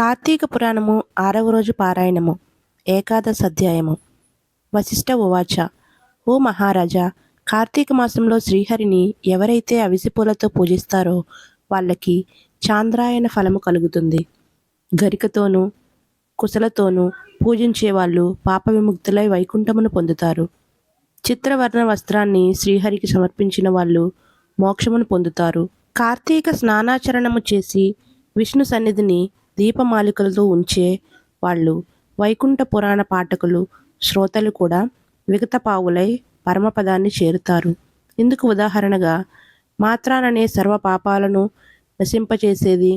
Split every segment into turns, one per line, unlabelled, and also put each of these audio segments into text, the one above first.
కార్తీక పురాణము ఆరవ రోజు పారాయణము ఏకాదశ అధ్యాయము. వశిష్ఠ ఉవాచ ఓ మహారాజా కార్తీక మాసంలో శ్రీహరిని ఎవరైతే అవిసిపూలతో పూజిస్తారో వాళ్ళకి చాంద్రాయణ ఫలము కలుగుతుంది. గరికతోనూ కుశలతోనూ పూజించే వాళ్ళు పాప విముక్తులై వైకుంఠమును పొందుతారు. చిత్రవర్ణ వస్త్రాన్ని శ్రీహరికి సమర్పించిన వాళ్ళు మోక్షమును పొందుతారు. కార్తీక స్నానాచరణము చేసి విష్ణు సన్నిధిని దీపమాలికలతో ఉంచే వాళ్ళు వైకుంఠ పురాణ పాఠకులు శ్రోతలు కూడా విగతపావులై పరమపదాన్ని చేరుతారు. ఇందుకు ఉదాహరణగా మాత్రాననే సర్వ పాపాలను నశింపచేసేది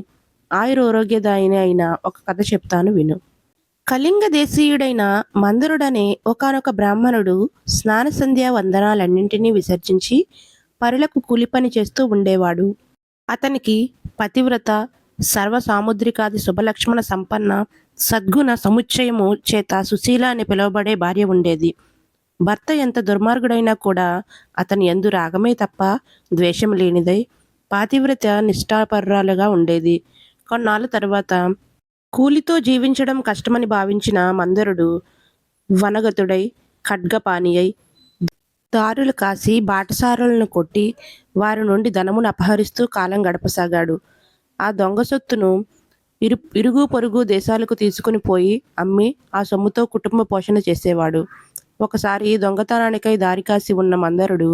ఆయురారోగ్యదాయిని అయిన ఒక కథ చెప్తాను విను. కళింగ దేశీయుడైన మందరుడనే ఒకానొక బ్రాహ్మణుడు స్నాన సంధ్యా వందనాలన్నింటినీ విసర్జించి పరులకు కూలి పని చేస్తూ ఉండేవాడు. అతనికి పతివ్రత సర్వ సాముద్రికాది శుభలక్ష్మణ సంపన్న సద్గుణ సముచ్చయము చేత సుశీల అని పిలువబడే భార్య ఉండేది. భర్త ఎంత దుర్మార్గుడైనా కూడా అతని ఎందు రాగమే తప్ప ద్వేషం లేనిదై పాతివ్రత నిష్ఠాపరురాలుగా ఉండేది. కొన్నాళ్ళ తర్వాత కూలితో జీవించడం కష్టమని భావించిన మందరుడు వనగతుడై ఖడ్గపాని అయి దారులు కాసి బాటసారులను కొట్టి వారి నుండి ధనమును అపహరిస్తూ కాలం గడపసాగాడు. ఆ దొంగ సొత్తును ఇరు ఇరుగు పొరుగు దేశాలకు తీసుకుని పోయి అమ్మి ఆ సొమ్ముతో కుటుంబ పోషణ చేసేవాడు. ఒకసారి దొంగతనానికై దారి కాసి ఉన్న మందరుడు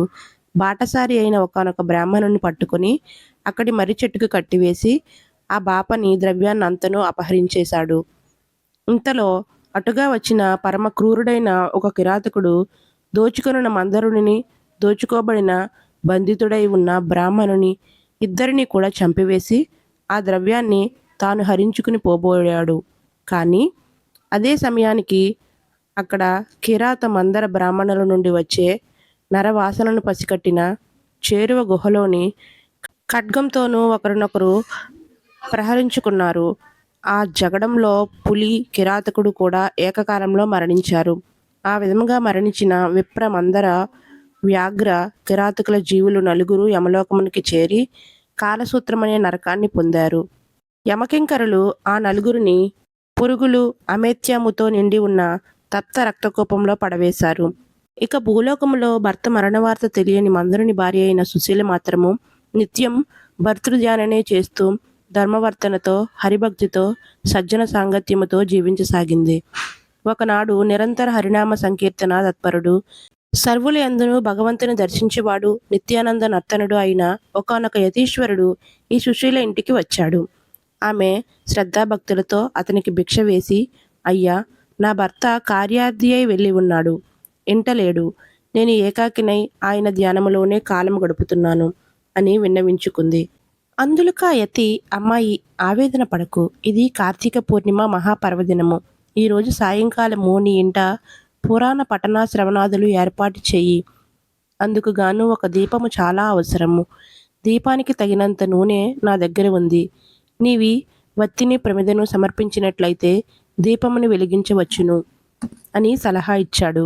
బాటసారి అయిన ఒకనొక బ్రాహ్మణుని పట్టుకొని అక్కడి మర్రి చెట్టుకు కట్టివేసి ఆ బాపని ద్రవ్యాన్ని అంతను అపహరించేశాడు. ఇంతలో అటుగా వచ్చిన పరమ క్రూరుడైన ఒక కిరాతకుడు దోచుకొనున్న మందరుడిని దోచుకోబడిన బంధితుడై ఉన్న బ్రాహ్మణుని ఇద్దరిని కూడా చంపివేసి ఆ ద్రవ్యాన్ని తాను హరించుకుని పోబోయాడు. కానీ అదే సమయానికి అక్కడ కిరాత మందర బ్రాహ్మణుల నుండి వచ్చే నరవాసనను పసికట్టిన చేరువ గుహలోని ఖడ్గంతోనూ ఒకరినొకరు ప్రహరించుకున్నారు. ఆ జగడంలో పులి కిరాతకుడు కూడా ఏకకాలంలో మరణించారు. ఆ విధముగా మరణించిన విప్ర మందర వ్యాఘ్ర కిరాతకుల జీవులు నలుగురు యమలోకమునికి చేరి కాలసూత్రమనే నరకాన్ని పొందారు. యమకింకరులు ఆ నలుగురిని పురుగులు అమేత్యముతో నిండి ఉన్న తప్త రక్తకోపంలో పడవేశారు. ఇక భూలోకములో భర్త మరణవార్త తెలియని మందరుని భార్య అయిన సుశీల మాత్రము నిత్యం భర్తృధ్యాననే చేస్తూ ధర్మవర్తనతో హరిభక్తితో సజ్జన సాంగత్యముతో జీవించసాగింది. ఒకనాడు నిరంతర హరినామ సంకీర్తన తత్పరుడు సర్వులు ఎందును భగవంతుని దర్శించేవాడు నిత్యానంద నర్తనుడు అయిన ఒకనొక యతీశ్వరుడు ఈ సుశీల ఇంటికి వచ్చాడు. ఆమె శ్రద్ధాభక్తులతో అతనికి భిక్ష వేసి అయ్యా నా భర్త కార్యార్థి అయి వెళ్ళి ఉన్నాడు. ఇంటలేడు. నేను ఏకాకినై ఆయన ధ్యానములోనే కాలం గడుపుతున్నాను అని విన్నవించుకుంది. అందులక యతి అమ్మాయి ఆవేదన పడకు. ఇది కార్తీక పూర్ణిమ మహాపర్వదినము. ఈరోజు సాయంకాలము నీ ఇంట పురాణ పఠనా శ్రవణాదులు ఏర్పాటు చెయ్యి అందుకు గాను ఒక దీపము చాలా అవసరము. దీపానికి తగినంత నూనె నా దగ్గర ఉంది. నీవి వత్తిని ప్రమిదను సమర్పించినట్లయితే దీపమును వెలిగించవచ్చును అని సలహా ఇచ్చాడు.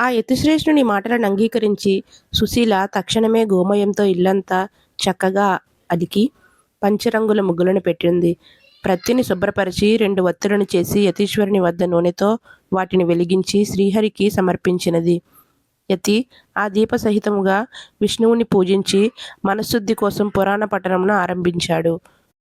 ఆ యతిశ్రేష్ఠుని మాటలను అంగీకరించి సుశీల తక్షణమే గోమయంతో ఇల్లంతా చక్కగా అదికి పంచరంగుల ముగ్గులను పెట్టింది. ప్రత్తిని శుభ్రపరిచి రెండు వత్తులను చేసి యతీశ్వరుని వద్ద నూనెతో వాటిని వెలిగించి శ్రీహరికి సమర్పించినది. యతి ఆ దీప సహితముగా విష్ణువుని పూజించి మనశుద్ధి కోసం పురాణ పఠనమును ఆరంభించాడు.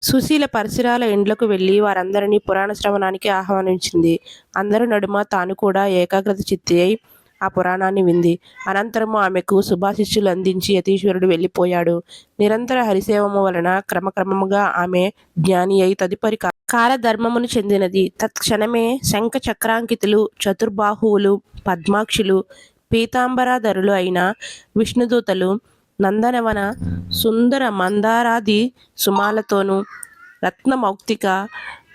సుశీల పరిసరాల ఇండ్లకు వెళ్ళి వారందరినీ పురాణ శ్రవణానికి ఆహ్వానించింది. అందరి నడుమ తాను కూడా ఏకాగ్రత చిత్తి అయి ఆ పురాణాన్ని వింది. అనంతరము ఆమెకు శుభాశిష్యులు అందించి యతీశ్వరుడు వెళ్ళిపోయాడు. నిరంతర హరిసేవము వలన క్రమక్రమముగా ఆమె జ్ఞాని అయి తదుపరి కాలధర్మమును చెందినది. తత్క్షణమే శంఖ చక్రాంకితులు చతుర్బాహువులు పద్మాక్షులు పీతాంబరాధరులు అయిన విష్ణుదూతలు నందనవన సుందర మందారాది సుమాలతోనూ రత్నమౌక్తిక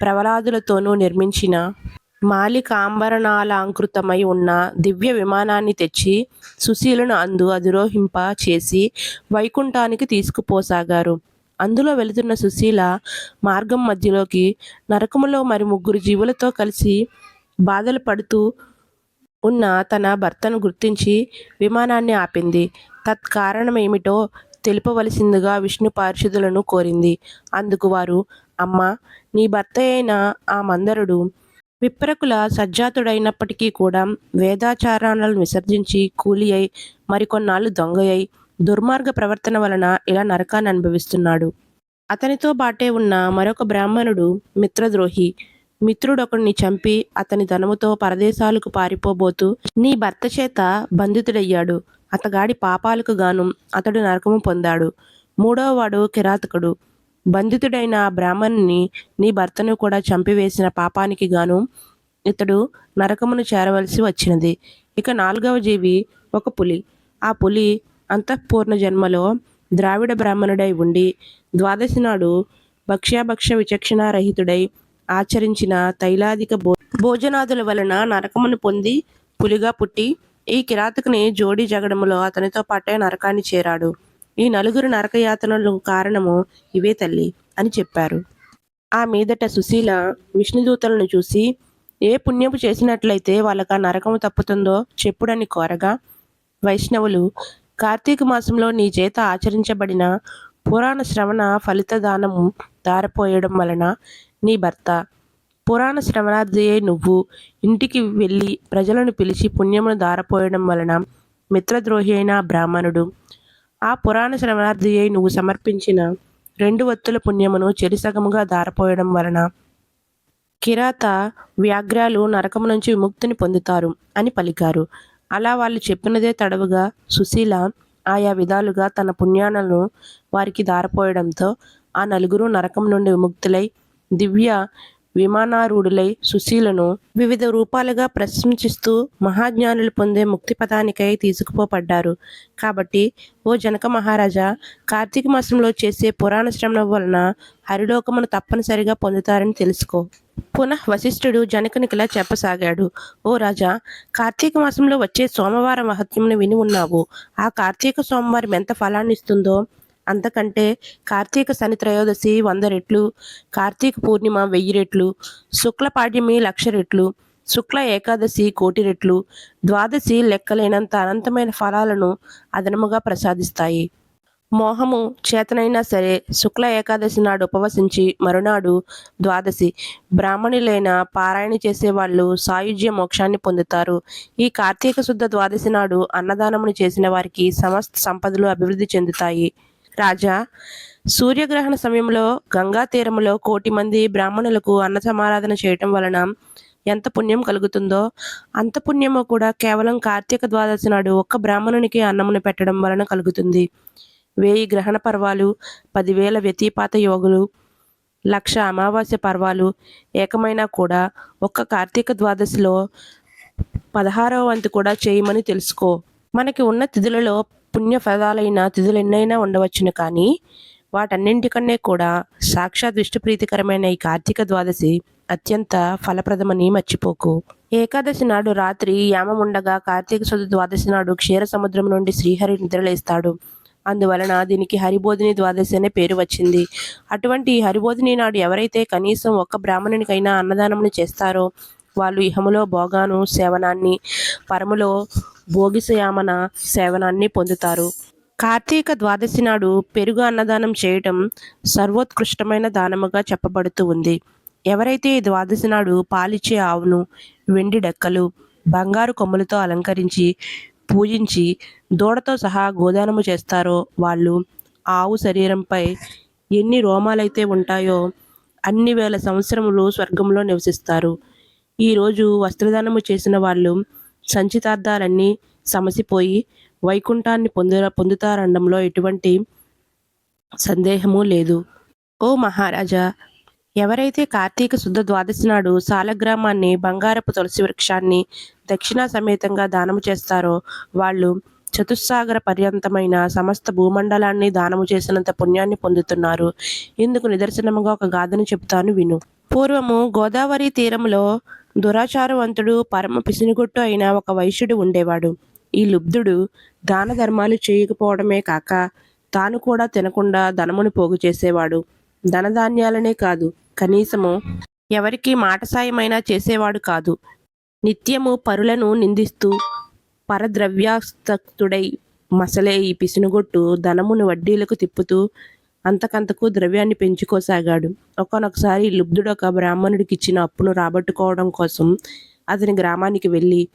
ప్రవలాదులతోనూ నిర్మించిన మాలికాంబరణాలంకృతమై ఉన్న దివ్య విమానాన్ని తెచ్చి సుశీలను అందు అధిరోహింప చేసి వైకుంఠానికి తీసుకుపోసాగారు. అందులో వెళుతున్న సుశీల మార్గం మధ్యలోకి నరకములో మరి ముగ్గురు జీవులతో కలిసి బాధలు పడుతూ ఉన్న తన భర్తను గుర్తించి విమానాన్ని ఆపింది. తత్కారణమేమిటో తెలుపవలసిందిగా విష్ణు పారిషుదులను కోరింది. అందుకు వారు అమ్మ నీ భర్త అయిన ఆ మందరుడు విప్రకుల సజ్జాతుడైనప్పటికీ కూడా వేదాచారాలను విసర్జించి కూలి అయి మరికొన్నాళ్ళు దొంగ అయి దుర్మార్గ ప్రవర్తన వలన ఇలా నరకాన్ని అనుభవిస్తున్నాడు. అతనితో బాటే ఉన్న మరొక బ్రాహ్మణుడు మిత్రద్రోహి. మిత్రుడొకడిని చంపి అతని ధనముతో పరదేశాలకు పారిపోబోతూ నీ భర్త చేత బంధితుడయ్యాడు. అతగాడి పాపాలకు గాను అతడు నరకము పొందాడు. మూడోవాడు కిరాతకుడు. బంధితుడైన ఆ బ్రాహ్మణుని నీ భర్తను కూడా చంపివేసిన పాపానికి గాను ఇతడు నరకమును చేరవలసి వచ్చినది. ఇక నాలుగవ జీవి ఒక పులి. ఆ పులి అంతఃపూర్ణ జన్మలో ద్రావిడ బ్రాహ్మణుడై ఉండి ద్వాదశి నాడు భక్ష్యాభక్ష విచక్షణారహితుడై ఆచరించిన తైలాదిక భో భోజనాదుల వలన నరకమును పొంది పులిగా పుట్టి ఈ కిరాతకుని జోడి జగడములో అతనితో పాటే నరకాన్ని చేరాడు. ఈ నలుగురు నరకయాతనలు కారణము ఇవే తల్లి అని చెప్పారు. ఆ మీదట సుశీల విష్ణుదూతలను చూసి ఏ పుణ్యము చేసినట్లయితే వాళ్ళకు ఆ నరకము తప్పుతుందో చెప్పుడని కోరగా వైష్ణవులు కార్తీక మాసంలో నీ చేత ఆచరించబడిన పురాణ శ్రవణ ఫలిత దానము దారపోయడం వలన నీ భర్త పురాణ శ్రవణార్థియే నువ్వు ఇంటికి వెళ్ళి ప్రజలను పిలిచి పుణ్యమును దారపోయడం వలన మిత్రద్రోహి అయిన బ్రాహ్మణుడు ఆ పురాణ శ్రవణార్థి అయి నువ్వు సమర్పించిన రెండు వత్తుల పుణ్యమును చెరిసగముగా దారపోయడం వలన కిరాత వ్యాఘ్రాలు నరకము నుంచి విముక్తిని పొందుతారు అని పలికారు. అలా వాళ్ళు చెప్పినదే తడవుగా సుశీల ఆయా విధాలుగా తన పుణ్యాలను వారికి దారపోయడంతో ఆ నలుగురు నరకం నుండి విముక్తులై దివ్య విమానారూఢులై సుశీలను వివిధ రూపాలుగా ప్రశంసిస్తూ మహాజ్ఞానులు పొందే ముక్తి పదానికై తీసుకుపోబడ్డారు కాబట్టి ఓ జనక మహారాజా కార్తీక మాసంలో చేసే పురాణ శ్రవణం వలన హరిలోకమును తప్పనిసరిగా పొందుతారని తెలుసుకో. పునః వశిష్ఠుడు జనకునికిలా చెప్పసాగాడు. ఓ రాజా కార్తీక మాసంలో వచ్చే సోమవారం మహత్యమును విని ఉన్నావు. ఆ కార్తీక సోమవారం ఎంత ఫలాన్ని ఇస్తుందో అంతకంటే కార్తీక శని త్రయోదశి వంద రెట్లు కార్తీక పూర్ణిమ వెయ్యి రెట్లు శుక్ల పాడ్యమి లక్ష రెట్లు శుక్ల ఏకాదశి కోటి రెట్లు ద్వాదశి లెక్కలేనంత అనంతమైన ఫలాలను అదనముగా ప్రసాదిస్తాయి. మోహము చేతనైనా సరే శుక్ల ఏకాదశి నాడు ఉపవసించి మరునాడు ద్వాదశి. బ్రాహ్మణులైన పారాయణ చేసేవాళ్ళు సాయుజ్య మోక్షాన్ని పొందుతారు. ఈ కార్తీక శుద్ధ ద్వాదశి నాడు అన్నదానమును చేసిన వారికి సమస్త సంపదలు అభివృద్ధి చెందుతాయి. రాజా సూర్యగ్రహణ సమయంలో గంగా తీరములో కోటి మంది బ్రాహ్మణులకు అన్న సమారాధన చేయటం వలన ఎంత పుణ్యం కలుగుతుందో అంత పుణ్యము కూడా కేవలం కార్తీక ద్వాదశి నాడు ఒక్క బ్రాహ్మణునికి అన్నమును పెట్టడం వలన కలుగుతుంది. వేయి గ్రహణ పర్వాలు పదివేల వ్యతిపాత యోగులు లక్ష అమావాస్య పర్వాలు ఏకమైనా కూడా ఒక్క కార్తీక ద్వాదశిలో పదహారవ వంతు కూడా చేయమని తెలుసుకో. మనకి ఉన్న తిథులలో పుణ్యఫలాలైన తిథులెన్నైనా తిథులు ఎన్నైనా ఉండవచ్చును కానీ వాటన్నింటికన్నే కూడా సాక్షాత్ విష్ణుప్రీతికరమైన ఈ కార్తీక ద్వాదశి అత్యంత ఫలప్రదమని మర్చిపోకు. ఏకాదశి నాడు రాత్రి యామముండగా కార్తీక శుద్ధ ద్వాదశి నాడు క్షీర సముద్రం నుండి శ్రీహరి నిద్రలేస్తాడు. అందువలన దీనికి హరిబోధిని ద్వాదశి అనే పేరు వచ్చింది. అటువంటి హరిబోధిని నాడు ఎవరైతే కనీసం ఒక్క బ్రాహ్మణునికైనా అన్నదానమును చేస్తారో వాళ్ళు ఇహములో భోగాను సేవనాన్ని పరములో భోగిసయామన సేవనాన్ని పొందుతారు. కార్తీక ద్వాదశి నాడు పెరుగు అన్నదానం చేయటం సర్వోత్కృష్టమైన దానముగా చెప్పబడుతూ ఉంది. ఎవరైతే ఈ ద్వాదశి నాడు పాలిచ్చే ఆవును వెండి డెక్కలు బంగారు కొమ్ములతో అలంకరించి పూజించి దూడతో సహా గోదానము చేస్తారో వాళ్ళు ఆవు శరీరంపై ఎన్ని రోమాలైతే ఉంటాయో అన్ని వేల సంవత్సరములు స్వర్గంలో నివసిస్తారు. ఈరోజు వస్త్రదానము చేసిన వాళ్ళు సంచితార్థాలన్నీ సమసిపోయి వైకుంఠాన్ని పొందు పొందుతారనడంలో ఎటువంటి సందేహము లేదు. ఓ మహారాజా ఎవరైతే కార్తీక శుద్ధ ద్వాదశి నాడు సాలగ్రామాన్ని బంగారపు తులసి వృక్షాన్ని దక్షిణా సమేతంగా దానము చేస్తారో వాళ్ళు చతుస్సాగర పర్యంతమైన సమస్త భూమండలాన్ని దానము చేసినంత పుణ్యాన్ని పొందుతున్నారు. ఇందుకు నిదర్శనముగా ఒక గాథను చెబుతాను విను. పూర్వము గోదావరి తీరంలో దురాచారవంతుడు పరమ పిసినిగుట్టు అయిన ఒక వైశ్యుడు ఉండేవాడు. ఈ లుబ్ధుడు దాన ధర్మాలు చేయకపోవడమే కాక తాను కూడా తినకుండా ధనమును పోగు చేసేవాడు. ధనధాన్యాలనే కాదు కనీసము ఎవరికి మాట సాయమైనా చేసేవాడు కాదు. నిత్యము పరులను నిందిస్తూ పరద్రవ్యాస్తక్తుడై మసలే ఈ పిసినుగొట్టు ధనమును వడ్డీలకు తిప్పుతూ అంతకంతకు ద్రవ్యాన్ని పెంచుకోసాగాడు. ఒకనొకసారి లుబ్ధుడు ఒక బ్రాహ్మణుడికి ఇచ్చిన అప్పును రాబట్టుకోవడం కోసం అతని గ్రామానికి వెళ్ళి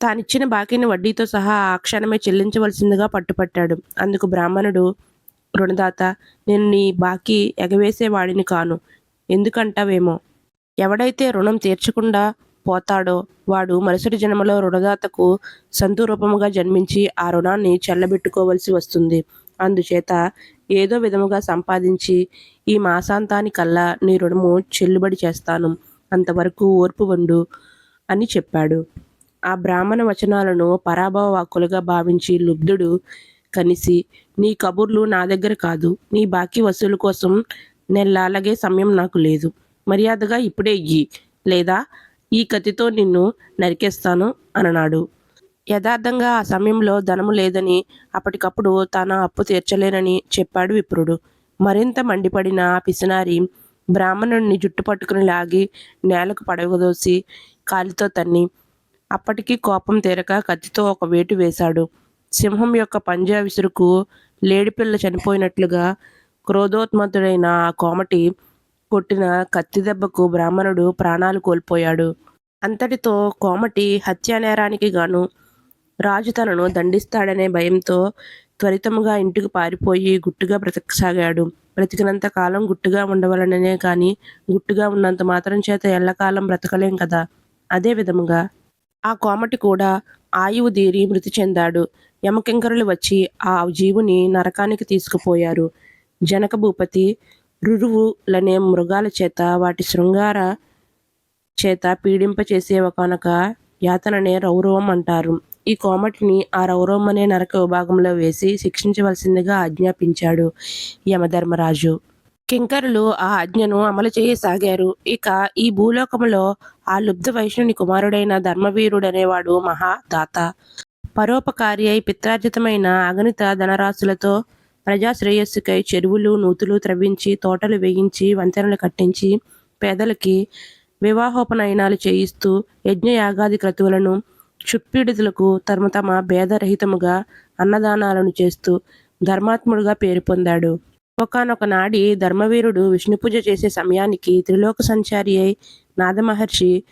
తానిచ్చిన బాకీని వడ్డీతో సహా ఆ క్షణమే చెల్లించవలసిందిగా పట్టుపట్టాడు. అందుకు బ్రాహ్మణుడు రుణదాత నేను నీ బాకీ ఎగవేసేవాడిని కాను. ఎందుకంటావేమో? ఎవడైతే రుణం తీర్చకుండా పోతాడో వాడు మరుసటి జన్మలో రుణదాతకు సంతూరూపముగా జన్మించి ఆ రుణాన్ని చెల్లబెట్టుకోవలసి వస్తుంది. అందుచేత ఏదో విధముగా సంపాదించి ఈ మాసాంతానికల్లా నీ రుణము చెల్లుబడి చేస్తాను. అంతవరకు ఓర్పు వండు అని చెప్పాడు. ఆ బ్రాహ్మణ వచనాలను పరాభవ వాక్కులుగా భావించి లుబ్ధుడు కనిసి నీ కబుర్లు నా దగ్గర కాదు. నీ బాకీ వసూలు కోసం నెల్లాలగే సమయం నాకు లేదు. మర్యాదగా ఇప్పుడే ఇయ్యి. లేదా ఈ కత్తితో నిన్ను నరికేస్తాను అననాడు. యథార్థంగా ఆ సమయంలో ధనము లేదని అప్పటికప్పుడు తన అప్పు తీర్చలేనని చెప్పాడు విప్రుడు. మరింత మండిపడిన ఆ పిసినారి బ్రాహ్మణుడిని జుట్టు పట్టుకుని లాగి నేలకు పడగదోసి కాలితో తన్ని అప్పటికి కోపం తీరక కత్తితో ఒక వేటు వేశాడు. సింహం యొక్క పంజా విసురుకు లేడిపిల్ల చనిపోయినట్లుగా క్రోధోత్మతుడైన ఆ కోమటి కొట్టిన కత్తి దెబ్బకు బ్రాహ్మణుడు ప్రాణాలు కోల్పోయాడు. అంతటితో కోమటి హత్యానేరానికి గాను రాజు తనను దండిస్తాడనే భయంతో త్వరితముగా ఇంటికి పారిపోయి గుట్టుగా బ్రతకసాగాడు. బ్రతికినంత కాలం గుట్టుగా ఉండవలననే కానీ గుట్టుగా ఉన్నంత మాత్రం చేత ఎల్లకాలం బ్రతకలేం కదా? అదే విధముగా ఆ కోమటి కూడా ఆయువు దీరి మృతి చెందాడు. యమకింకరులు వచ్చి ఆ జీవుని నరకానికి తీసుకుపోయారు. జనక భూపతి రురువులనే మృగాల చేత వాటి శృంగార చేత పీడింపచేసే ఒకనొక యాతననే రౌరవం అంటారు. ఈ కోమటిని ఆ రౌరవం నరక విభాగంలో వేసి శిక్షించవలసిందిగా ఆజ్ఞాపించాడు యమధర్మరాజు. కింకరులు ఆ ఆజ్ఞను అమలు చేయసాగారు. ఇక ఈ భూలోకములో ఆ లుబ్ధ వైష్ణుని కుమారుడైన ధర్మవీరుడనేవాడు మహాదాత. పరోపకారి అయి పిత్రార్జితమైన అగణిత ధనరాశులతో ప్రజా శ్రేయస్సుకై చెరువులు నూతులు త్రవ్వించి తోటలు వేయించి వంతెనలు కట్టించి పేదలకి వివాహోపనయనాలు చేయిస్తూ యజ్ఞయాగాది క్రతువులను క్షుత్పీడితులకు తమ తమ భేదరహితముగా అన్నదానాలను చేస్తూ ధర్మాత్ముడుగా పేరు పొందాడు. ఒకనొక నాడి ధర్మవీరుడు విష్ణు పూజ చేసే సమయానికి త్రిలోక సంచారి అయి నాదమహర్షి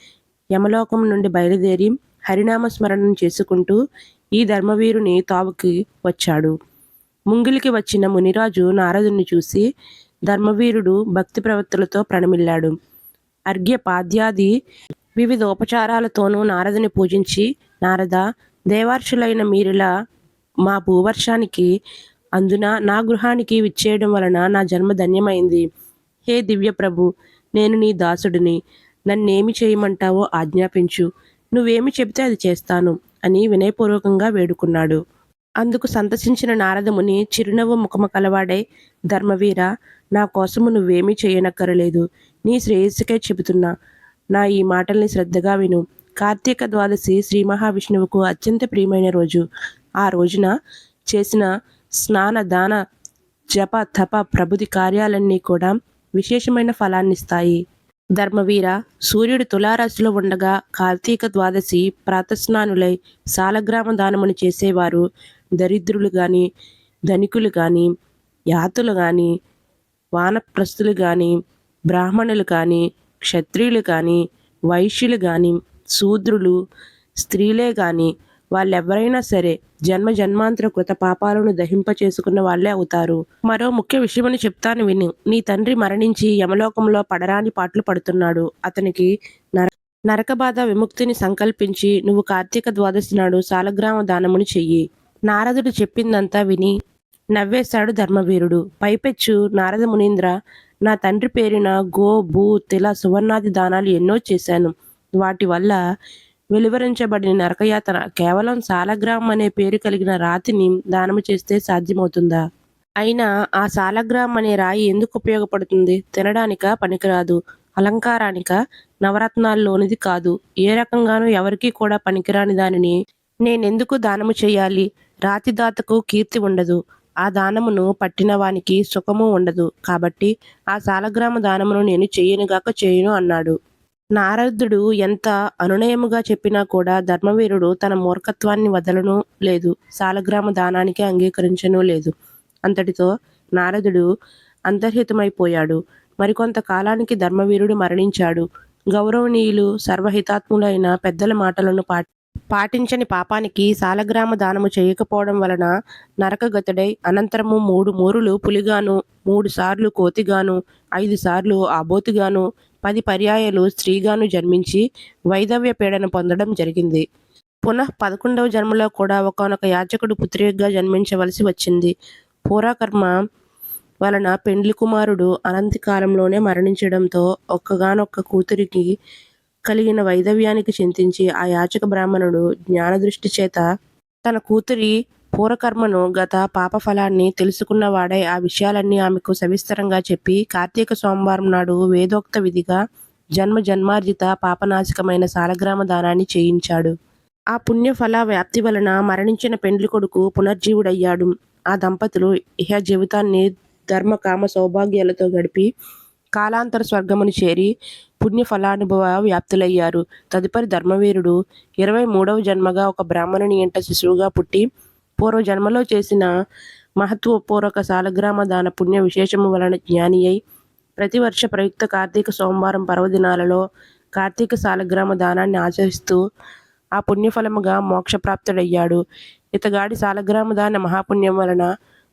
యమలోకం నుండి బయలుదేరి హరినామ స్మరణం చేసుకుంటూ ఈ ధర్మవీరుని తావుకి వచ్చాడు. ముంగిలికి వచ్చిన మునిరాజు నారదుని చూసి ధర్మవీరుడు భక్తి ప్రవర్తులతో ప్రణమిల్లాడు. అర్ఘ్య పాద్యాది వివిధ ఉపచారాలతోనూ నారదుని పూజించి నారద దేవార్షులైన మీరిలా మా భూవర్షానికి అందున నా గృహానికి విచ్చేయడం వలన నా జన్మ ధన్యమైంది. హే దివ్య ప్రభు నేను నీ దాసుడిని. నన్నేమి చేయమంటావో ఆజ్ఞాపించు. నువ్వేమి చెబితే అది చేస్తాను అని వినయపూర్వకంగా వేడుకున్నాడు. అందుకు సంతసించిన నారదముని చిరునవ్వు ముఖము కలవాడే ధర్మవీర నా కోసము నువ్వేమీ చేయనక్కరలేదు. నీ శ్రేయస్సుకే చెబుతున్నా. నా ఈ మాటల్ని శ్రద్ధగా విను. కార్తీక ద్వాదశి శ్రీ మహావిష్ణువుకు అత్యంత ప్రియమైన రోజు. ఆ రోజున చేసిన స్నాన దాన జప తప ప్రభుది కార్యాలన్నీ కూడా విశేషమైన ఫలాన్నిస్తాయి ధర్మవీర సూర్యుడు తులారాశిలో ఉండగా కార్తీక ద్వాదశి ప్రాతస్నానులై సాలగ్రామ దానమును చేసేవారు. దరిద్రులు కానీ ధనికులు కానీ యాతులు కానీ వానప్రస్తులు కానీ బ్రాహ్మణులు కానీ క్షత్రియులు కానీ వైశ్యులు కానీ శూద్రులు స్త్రీలే కానీ వాళ్ళెవరైనా సరే జన్మ జన్మాంతర కృత పాపాలను దహింప చేసుకున్న వాళ్ళే అవుతారు. మరో ముఖ్య విషయమని చెప్తాను విని. నీ తండ్రి మరణించి యమలోకంలో పడరాని పాటలు పడుతున్నాడు. అతనికి నర నరక బాధ విముక్తిని సంకల్పించి నువ్వు కార్తీక ద్వాదశి నాడు సాలగ్రామ దానముని చెయ్యి. నారదుడు చెప్పిందంతా విని నవ్వేశాడు ధర్మవీరుడు. పైపెచ్చు నారద మునీంద్ర నా తండ్రి పేరిన గో భూ తిల సువర్ణాది దానాలు ఎన్నో చేశాను. వాటి వల్ల వెలువరించబడిన నరకయాతన కేవలం సాలగ్రామం అనే పేరు కలిగిన రాతిని దానము చేస్తే సాధ్యమవుతుందా? అయినా ఆ సాలగ్రామం అనే రాయి ఎందుకు ఉపయోగపడుతుంది? తినడానిక పనికిరాదు. అలంకారానిక? నవరత్నాల్లోనిది కాదు. ఏ రకంగానూ ఎవరికీ కూడా పనికిరాని దానిని నేనెందుకు దానము చేయాలి? రాతి దాతకు కీర్తి ఉండదు. ఆ దానమును పట్టిన వానికి సుఖము ఉండదు. కాబట్టి ఆ సాలగ్రామ దానమును నేను చేయనుగాక చేయను అన్నాడు. నారదుడు ఎంత అనునయముగా చెప్పినా కూడా ధర్మవీరుడు తన మూర్ఖత్వాన్ని వదలను లేదు. సాలగ్రామ దానానికి అంగీకరించను లేదు. అంతటితో నారదుడు అంతర్హితమైపోయాడు. మరికొంత కాలానికి ధర్మవీరుడు మరణించాడు. గౌరవనీయులు సర్వహితాత్ములైన పెద్దల మాటలను పాటి పాటించని పాపానికి సాలగ్రామ దానము చేయకపోవడం వలన నరకగతుడై అనంతరము మూడు మూరులు పులిగాను మూడు సార్లు కోతిగాను ఐదు సార్లు ఆబోతిగాను పది పర్యాయాలు స్త్రీగాను జన్మించి వైదవ్య పీడన పొందడం జరిగింది. పునః పదకొండవ జన్మలో కూడా ఒకనొక యాచకుడు పుత్రిగా జన్మించవలసి వచ్చింది. పూర్వకర్మ వలన పెండ్లి కుమారుడు అనంతి కాలంలోనే మరణించడంతో ఒక్కగానొక్క కూతురికి కలిగిన వైదవ్యానికి చింతించి ఆ యాచక బ్రాహ్మణుడు జ్ఞానదృష్టి చేత తన కూతురి పూర్వకర్మను గత పాపఫలాన్ని తెలుసుకున్నవాడై ఆ విషయాలన్నీ ఆమెకు సవిస్తరంగా చెప్పి కార్తీక సోమవారం నాడు వేదోక్త విధిగా జన్మ జన్మార్జిత పాపనాశకమైన సాలగ్రామ దానాన్ని చేయించాడు. ఆ పుణ్యఫల వ్యాప్తి వలన మరణించిన పెండ్లి కొడుకు పునర్జీవుడయ్యాడు. ఆ దంపతులు ఇహ జీవితాన్ని ధర్మ కామ సౌభాగ్యాలతో గడిపి కాలాంతర స్వర్గమును చేరి పుణ్యఫలానుభవ వ్యాప్తులయ్యారు. తదుపరి ధర్మవీరుడు ఇరవై మూడవ జన్మగా ఒక బ్రాహ్మణుని ఇంట శిశువుగా పుట్టి పూర్వ జన్మలో చేసిన మహత్వపూర్వక సాలగ్రామ దాన పుణ్య విశేషము వలన జ్ఞాని అయి ప్రతి వర్ష ప్రయుక్త కార్తీక సోమవారం పర్వదినాలలో కార్తీక సాలగ్రామ దానాన్ని ఆచరిస్తూ ఆ పుణ్యఫలముగా మోక్షప్రాప్తుడయ్యాడు. ఇతగాడి సాలగ్రామ దాన మహాపుణ్యం వలన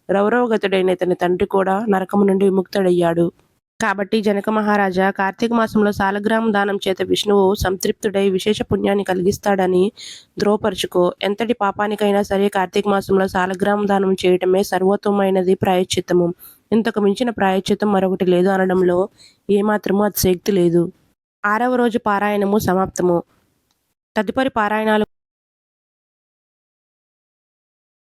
రౌరవగతుడైన ఇతని తండ్రి కూడా నరకము నుండి విముక్తుడయ్యాడు. కాబట్టి జనక మహారాజా కార్తీక మాసంలో సాలగ్రామ దానం చేత విష్ణువు సంతృప్తుడై విశేష పుణ్యాన్ని కలిగిస్తాడని ధ్రువపరుచుకో. ఎంతటి పాపానికైనా సరే కార్తీక మాసంలో సాలగ్రామ దానం చేయటమే సర్వోత్తమైనది ప్రాయశ్చిత్తము. ఇంతకు మించిన ప్రాయశ్చిత్తం మరొకటి లేదు అనడంలో ఏమాత్రము అతిశక్తి లేదు. ఆరవ రోజు పారాయణము సమాప్తము. తదుపరి పారాయణాలు